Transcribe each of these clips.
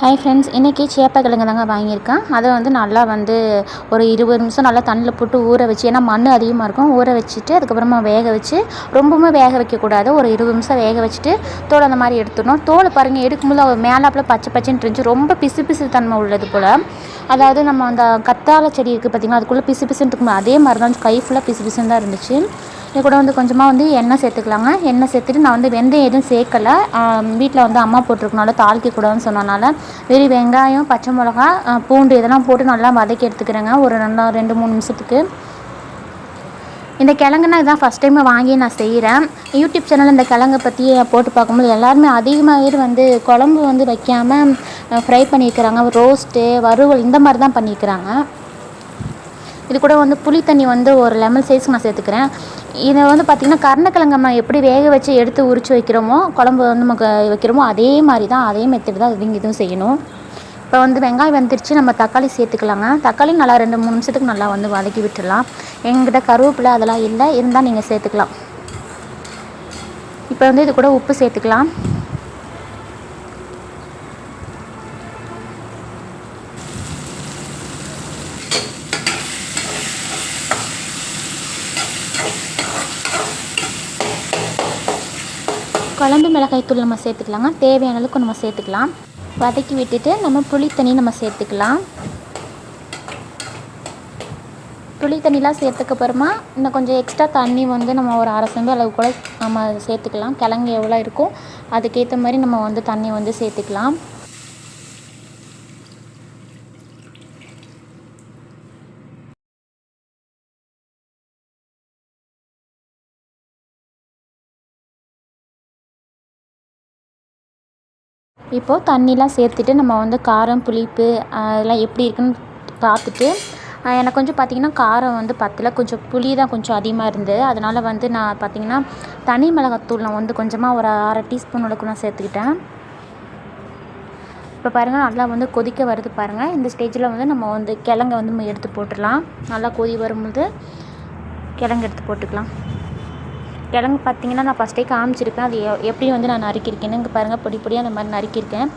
Hi friends இன்றைக்கி சேப்பக்கிழங்கு தாங்க வாங்கியிருக்கேன். அதை வந்து நல்லா வந்து ஒரு இருபது நிமிஷம் நல்லா தண்ணியில் போட்டு ஊற வச்சு ஏன்னா மண் அதிகமாக இருக்கும் ஊற வச்சுட்டு அதுக்கப்புறமா வேக வச்சு ரொம்பவுமே வேக வைக்கக்கூடாது. ஒரு இருபது நிமிஷம் வேக வச்சுட்டு தோல் அந்த மாதிரி எடுத்துடணும். தோலை பாருங்கள் எடுக்கும்போது அவள் மேலாப்பில் பச்சை பச்சைன்னு இருந்துச்சு ரொம்ப பிசு பிசு தன்மை உள்ளது போல். அதாவது நம்ம அந்த கத்தாழை செடி இருக்குது பார்த்திங்கன்னா அதுக்குள்ளே பிசு பிசுன்னு இருக்கும்போது அதே மாதிரி தான் கை ஃபுல்லாக பிசு பிசுன்னு தான் இருந்துச்சு. இது கூட வந்து கொஞ்சமாக வந்து எண்ணெய் சேர்த்துக்கலாங்க. எண்ணெய் சேர்த்துட்டு நான் வந்து வெந்தயம் எதுவும் சேர்க்கலை. வீட்டில் வந்து அம்மா போட்டிருக்கனால தாளிக்க கூடாதுன்னு சொன்னனால வெறும் வெங்காயம் பச்சை மிளகா பூண்டு இதெல்லாம் போட்டு நல்லா வதக்கி எடுத்துக்கிறேங்க. ஒரு நல்லா ரெண்டு மூணு நிமிஷத்துக்கு. இந்த கிழங்கு நான் இதான் ஃபஸ்ட் டைம் வாங்கி நான் செய்கிறேன் யூடியூப் சேனலில் இந்த கிழங்கை பற்றி போட்டு பார்க்கும்போது எல்லாருமே அதிகமாகவே வந்து குழம்பு வந்து வைக்காமல் ஃப்ரை பண்ணியிருக்கிறாங்க. ரோஸ்ட்டு வறுவல் இந்த மாதிரி தான் பண்ணியிருக்கிறாங்க. இது கூட வந்து புளி தண்ணி வந்து ஒரு லெமன் சைஸ்க்கு நான் சேர்த்துக்கிறேன். இதை வந்து பார்த்திங்கன்னா கருணக்கிழங்கு நம்ம எப்படி வேக வச்சு எடுத்து உரித்து வைக்கிறோமோ குழம்பு வந்து நமக்கு வைக்கிறோமோ அதே மாதிரி தான் அதே மெத்தட் தான் இதுங்க இதுவும் செய்யணும். இப்போ வந்து வெங்காயம் வந்துருச்சு நம்ம தக்காளி சேர்த்துக்கலாங்க. தக்காளி நல்லா ரெண்டு மூணு நிமிஷத்துக்கு நல்லா வந்து வதக்கி விட்டுடலாம். எங்கிட்ட கருவேப்பிலை அதெல்லாம் இல்லை இருந்தால் நீங்கள் சேர்த்துக்கலாம். இப்போ வந்து இது கூட உப்பு சேர்த்துக்கலாம். குழம்பு மிளகாய் தூள் நம்ம சேர்த்துக்கலாங்க. தேவையான அளவுக்கு நம்ம சேர்த்துக்கலாம். வதக்கி விட்டுட்டு நம்ம புளி தண்ணி நம்ம சேர்த்துக்கலாம். புளி தண்ணிலாம் சேர்த்துக்க அப்புறமா இன்னும் கொஞ்சம் எக்ஸ்ட்ரா தண்ணி வந்து நம்ம ஒரு அரை செம்பு அளவு கூட நம்ம சேர்த்துக்கலாம். கிழங்கு எவ்வளோ இருக்கோ அதுக்கேற்ற மாதிரி நம்ம வந்து தண்ணி வந்து சேர்த்துக்கலாம். இப்போது தண்ணிலாம் சேர்த்துட்டு நம்ம வந்து காரம் புளிப்பு அதெல்லாம் எப்படி இருக்குன்னு பார்த்துட்டு எனக்கு கொஞ்சம் பார்த்திங்கன்னா காரம் வந்து பத்தல. கொஞ்சம் புளி தான் கொஞ்சம் அதிகமாக இருந்தது. அதனால் வந்து நான் பார்த்திங்கன்னா தனி மிளகாத்தூள் நான் வந்து கொஞ்சமாக ஒரு அரை டீஸ்பூன் அளவுக்கு நான் சேர்த்துக்கிட்டேன். இப்போ பாருங்கள் நல்லா வந்து கொதிக்க வருது பாருங்கள் இந்த ஸ்டேஜில் வந்து நம்ம வந்து கிழங்க வந்து நம்ம எடுத்து போட்டுடலாம். நல்லா கொதி வரும்போது கிழங்கு எடுத்து போட்டுக்கலாம். கிழங்கு பார்த்திங்கன்னா நான் ஃபஸ்ட்டே காமிச்சிருப்பேன். அது எப்படி வந்து நான் நறுக்கியிருக்கேன்னு இங்கே பாருங்கள் பொடி பொடியாக அந்த மாதிரி நறுக்கியிருக்கேன்.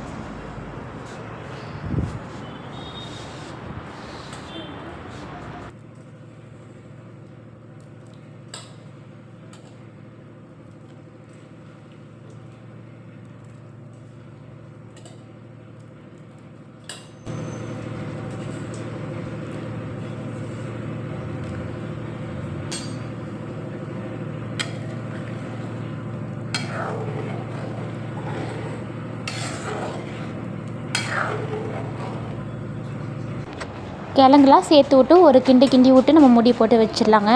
கிழங்குலாம் சேர்த்து விட்டு ஒரு கிண்டி கிண்டி விட்டு நம்ம முடி போட்டு வச்சிடலாங்க.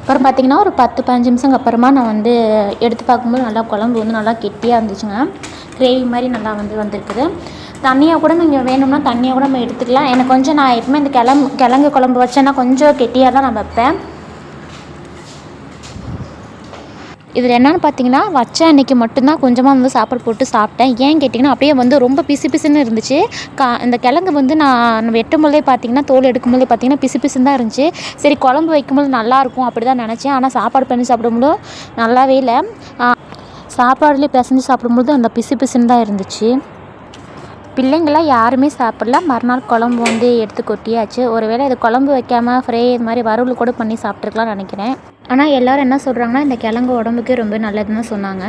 அப்புறம் பார்த்திங்கன்னா ஒரு பத்து பதினஞ்சு நிமிஷம் அப்புறமா நான் வந்து எடுத்து பார்க்கும்போது நல்லா குழம்பு வந்து நல்லா கெட்டியாக இருந்துச்சுங்க. கிரேவி மாதிரி நல்லா வந்து வந்திருக்குது. தண்ணியாக கூட நீங்கள் வேணும்னா தண்ணியாக கூட நம்ம எடுத்துக்கலாம். எனக்கு கொஞ்சம் நான் எப்பவுமே இந்த கிழங்கு கிழங்கு குழம்பு வச்சேன்னா கொஞ்சம் கெட்டியாக தான் நான் வைப்பேன். இதில் என்னென்னு பார்த்தீங்கன்னா வச்ச அன்றைக்கி மட்டும்தான் கொஞ்சமாக வந்து சாப்பாடு போட்டு சாப்பிட்டேன். ஏன் கேட்டிங்கன்னா அப்படியே வந்து ரொம்ப பிசு பிசுன்னு இருந்துச்சு. கா இந்த கிழங்கு வந்து நான் வெட்டும் போதே பார்த்தீங்கன்னா தோல் எடுக்கும்போதே பார்த்தீங்கன்னா பிசு பிசுன்னு தான் இருந்துச்சு. சரி குழம்பு வைக்கும்போது நல்லாயிருக்கும் அப்படி தான் நினச்சேன். ஆனால் சாப்பாடு பண்ணி சாப்பிடும்போது நல்லாவே இல்லை. சாப்பாடுலேயே பிசைஞ்சு சாப்பிடும்போது அந்த பிசு பிசுன்னு தான் இருந்துச்சு. பிள்ளைங்களாம் யாருமே சாப்பிடல. மறுநாள் குழம்பு வந்து எடுத்து கொட்டியாச்சு. ஒருவேளை இது குழம்பு வைக்காமல் ஃப்ரை இது மாதிரி வறுவல் கூட பண்ணி சாப்பிட்ருக்கலாம்னு நினைக்கிறேன். ஆனால் எல்லோரும் என்ன சொல்கிறாங்கன்னா இந்த கிழங்கு உடம்புக்கு ரொம்ப நல்லதுன்னு சொன்னாங்க.